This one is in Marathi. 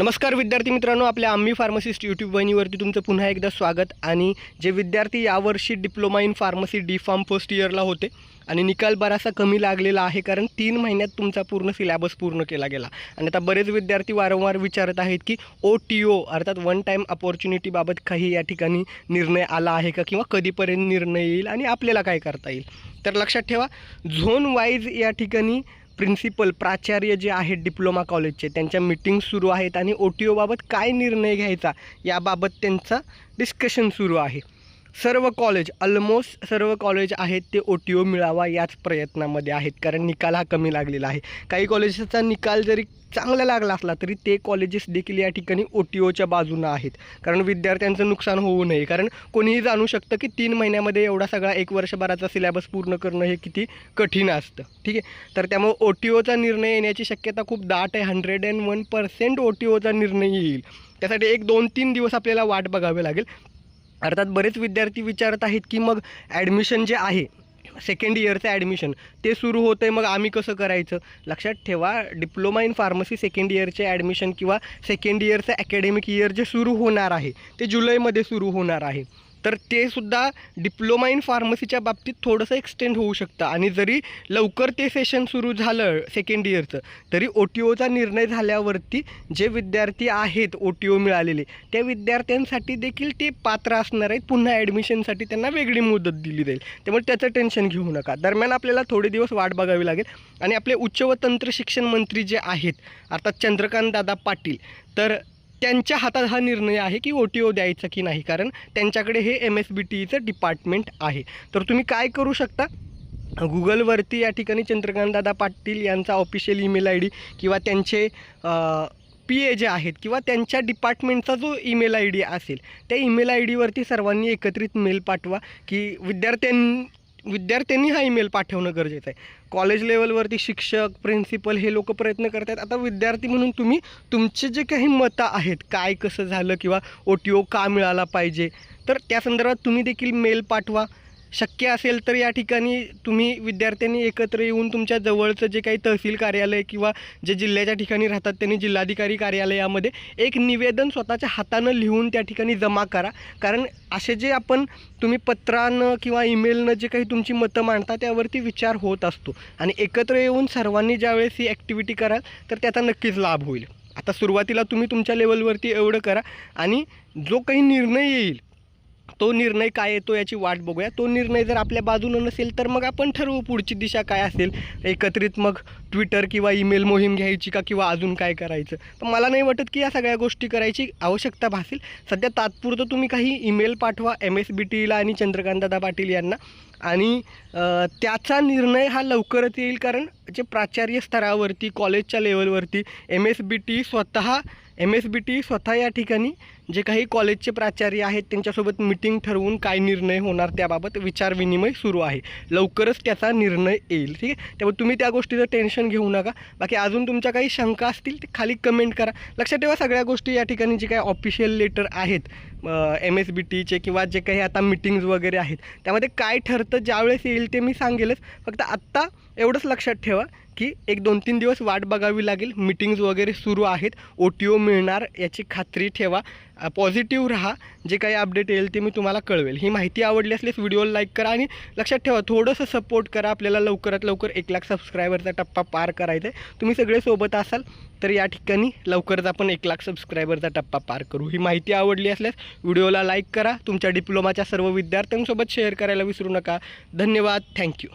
नमस्कार विद्यार्थी मित्रांनो आपल्या आम्ही फार्मसिस्ट यूट्यूब वाहिनीवरती तुमचं पुन्हा एकदा स्वागत. आणि जे विद्यार्थी यावर्षी diploma in pharmacy D pharm first इयरला होते आणि निकाल बरासा कमी लागलेला आहे कारण तीन महिन्यात तुमचा पूर्ण सिलॅबस पूर्ण केला गेला. आणि आता बरेच विद्यार्थी वारंवार विचारत आहेत की ओ टी ओ अर्थात वन टाईम अपॉर्च्युनिटीबाबत काही या ठिकाणी निर्णय आला आहे का किंवा कधीपर्यंत निर्णय येईल आणि आपल्याला काय करता येईल? तर लक्षात ठेवा झोन वाईज या ठिकाणी प्रिन्सिपल प्राचार्य जे आहेत डिप्लोमा कॉलेजचे त्यांच्या मीटिंग सुरू आहेत आणि ओ टी ओबाबत काय निर्णय घ्यायचा याबाबत त्यांचा डिस्कशन सुरू आहे. सर्व कॉलेज ऑलमोस्ट सर्व कॉलेज आहेत ते ओ टी ओ मिळावा याच प्रयत्नामध्ये आहेत. कारण निकाल हा कमी लागलेला आहे. काही कॉलेजेसचा निकाल जरी चांगला लागला असला तरी ते कॉलेजेस देखील या ठिकाणी ओ टी ओच्या बाजूनं आहेत. कारण विद्यार्थ्यांचं नुकसान होऊ नये. कारण कोणीही जाणू शकतं की तीन महिन्यामध्ये एवढा सगळा एक वर्षभराचा सिलेबस पूर्ण करणं हे किती कठीण असतं. ठीक आहे? तर त्यामुळे ओ टी ओचा निर्णय येण्याची शक्यता खूप दाट आहे. Hundred and one percent O T Ocha निर्णय येईल. त्यासाठी एक दोन तीन दिवस आपल्याला वाट बघावी लागेल. अर्थात बरेच विद्यार्थी विचारत आहेत की मग ॲडमिशन जे आहे सेकंड इयरचं ॲडमिशन ते सुरू होतं आहे मग आम्ही कसं करायचं? लक्षात ठेवा डिप्लोमा इन फार्मसी सेकंड इयरचे ॲडमिशन किंवा सेकंड इयरचं अकॅडमिक इयर जे सुरू होणार आहे ते जुलैमध्ये सुरू होणार आहे. तर ते सुद्धा डिप्लोमा इन फार्मसीच्या बाबतीत थोडंसं एक्सटेंड होऊ शकतं. आणि जरी लवकर ते सेशन सुरू झालं सेकंड इयरचं तरी ओ टी ओचा निर्णय झाल्यावरती जे विद्यार्थी आहेत ओ टी ओ मिळालेले त्या विद्यार्थ्यांसाठी देखील ते पात्र असणार आहेत. पुन्हा ॲडमिशनसाठी त्यांना वेगळी मुदत दिली जाईल. त्यामुळे त्याचं टेन्शन घेऊ नका. दरम्यान आपल्याला थोडे दिवस वाट बघावी लागेल. आणि आपले उच्च व तंत्र शिक्षण मंत्री जे आहेत अर्थात चंद्रकांत दादा पाटील तर त्यांच्या हातात हा निर्णय आहे की ओ टी ओ द्यायचा की नाही कारण त्यांच्याकडे हे एम एस बी टीचं डिपार्टमेंट आहे. तर तुम्ही काय करू शकता? गुगलवरती या ठिकाणी चंद्रकांतदादा पाटील यांचा ऑफिशियल ईमेल आय डी किंवा त्यांचे पी ए जे आहेत किंवा त्यांच्या डिपार्टमेंटचा जो ईमेल आय डी असेल त्या ईमेल आय डीवरती सर्वांनी एकत्रित मेल पाठवा की विद्यार्थ्यां विद्यार्थ्यांनी हा ईमेल पाठवणं गरजेचं आहे. कॉलेज लेवलवरती शिक्षक प्रिन्सिपल हे लोक प्रयत्न करत आहेत आता विद्यार्थी म्हणून तुम्ही तुमचे जे काही मतं आहेत काय कसं झालं किंवा ओ टी ओ का मिळाला पाहिजे तर त्या संदर्भात तुम्ही देखील मेल पाठवा. शक्य असेल तर या ठिकाणी तुम्ही विद्यार्थ्यांनी एकत्र येऊन तुमच्या जवळचं जे काही तहसील कार्यालय किंवा जे जिल्ह्याच्या ठिकाणी राहतात त्यांनी जिल्हाधिकारी कार्यालयामध्ये एक निवेदन स्वतःच्या हातानं लिहून त्या ठिकाणी जमा करा. कारण असे जे आपण तुम्ही पत्रानं किंवा ईमेलनं जे काही तुमची मतं मांडता त्यावरती विचार होत असतो. आणि एकत्र येऊन सर्वांनी ज्यावेळेस ही ॲक्टिव्हिटी कराल तर त्याचा नक्कीच लाभ होईल. आता सुरुवातीला तुम्ही तुमच्या लेवलवरती एवढं करा आणि जो काही निर्णय येईल तो निर्णय काय येतो याची वाट बघूया. तो निर्णय जर आपल्या बाजूनं नसेल तर मग आपण ठरवू पुढची दिशा काय असेल. एकत्रित मग ट्विटर किंवा ईमेल मोहीम घ्यायची का किंवा अजून काय करायचं? तर मला नाही वाटत की या सगळ्या गोष्टी करायची आवश्यकता भासेल. सध्या तात्पुरतं तुम्ही काही ईमेल पाठवा एम एस बी टीला आणि चंद्रकांतदादा पाटील यांना. आणि त्याचा निर्णय हा लवकरच येईल कारण जे प्राचार्य स्तरावरती कॉलेजच्या लेवलवरती एम एस बी टी स्वतः एम एस बी टी स्वतः या ठिकाणी जे काही कॉलेजचे प्राचार्य आहेत त्यांच्यासोबत मिटिंग ठरवून काय निर्णय होणार त्याबाबत विचारविनिमय सुरू आहे. लवकरच त्याचा निर्णय येईल ठीक आहे? त्यामुळे तुम्ही त्या गोष्टीचं टेन्शन घेऊ नका. बाकी अजून तुमच्या काही शंका असतील ते खाली कमेंट करा. लक्षात ठेवा सगळ्या गोष्टी या ठिकाणी जे काही ऑफिशियल लेटर आहेत एम एस बी टीचे किंवा जे काही आता मिटिंग्ज वगैरे आहेत त्यामध्ये काय ठरतं ज्यावेळेस येईल ते मी सांगेलच. फक्त आत्ता एवढंच लक्षात ठेवा. की एक दोन तीन दिवस वाट बघावी लागेल. मिटिंग्ज वगैरे सुरू आहेत. ओ टी ओ मिळणार याची खात्री ठेवा. पॉझिटिव्ह राहा. जे काही अपडेट येईल ते मी तुम्हाला कळवेल. ही माहिती आवडली असल्यास व्हिडिओला लाईक करा आणि लक्षात ठेवा थोडंसं सपोर्ट करा. आपल्याला लवकरात लवकर एक लाख सबस्क्रायबरचा टप्पा पार करायचा आहे. तुम्ही सगळे सोबत असाल तर या ठिकाणी लवकरच आपण एक लाख सबस्क्रायबरचा टप्पा पार करू. ही माहिती आवडली असल्यास व्हिडिओला लाईक करा. तुमच्या डिप्लोमाच्या सर्व विद्यार्थ्यांसोबत शेअर करायला विसरू नका. धन्यवाद. थँक्यू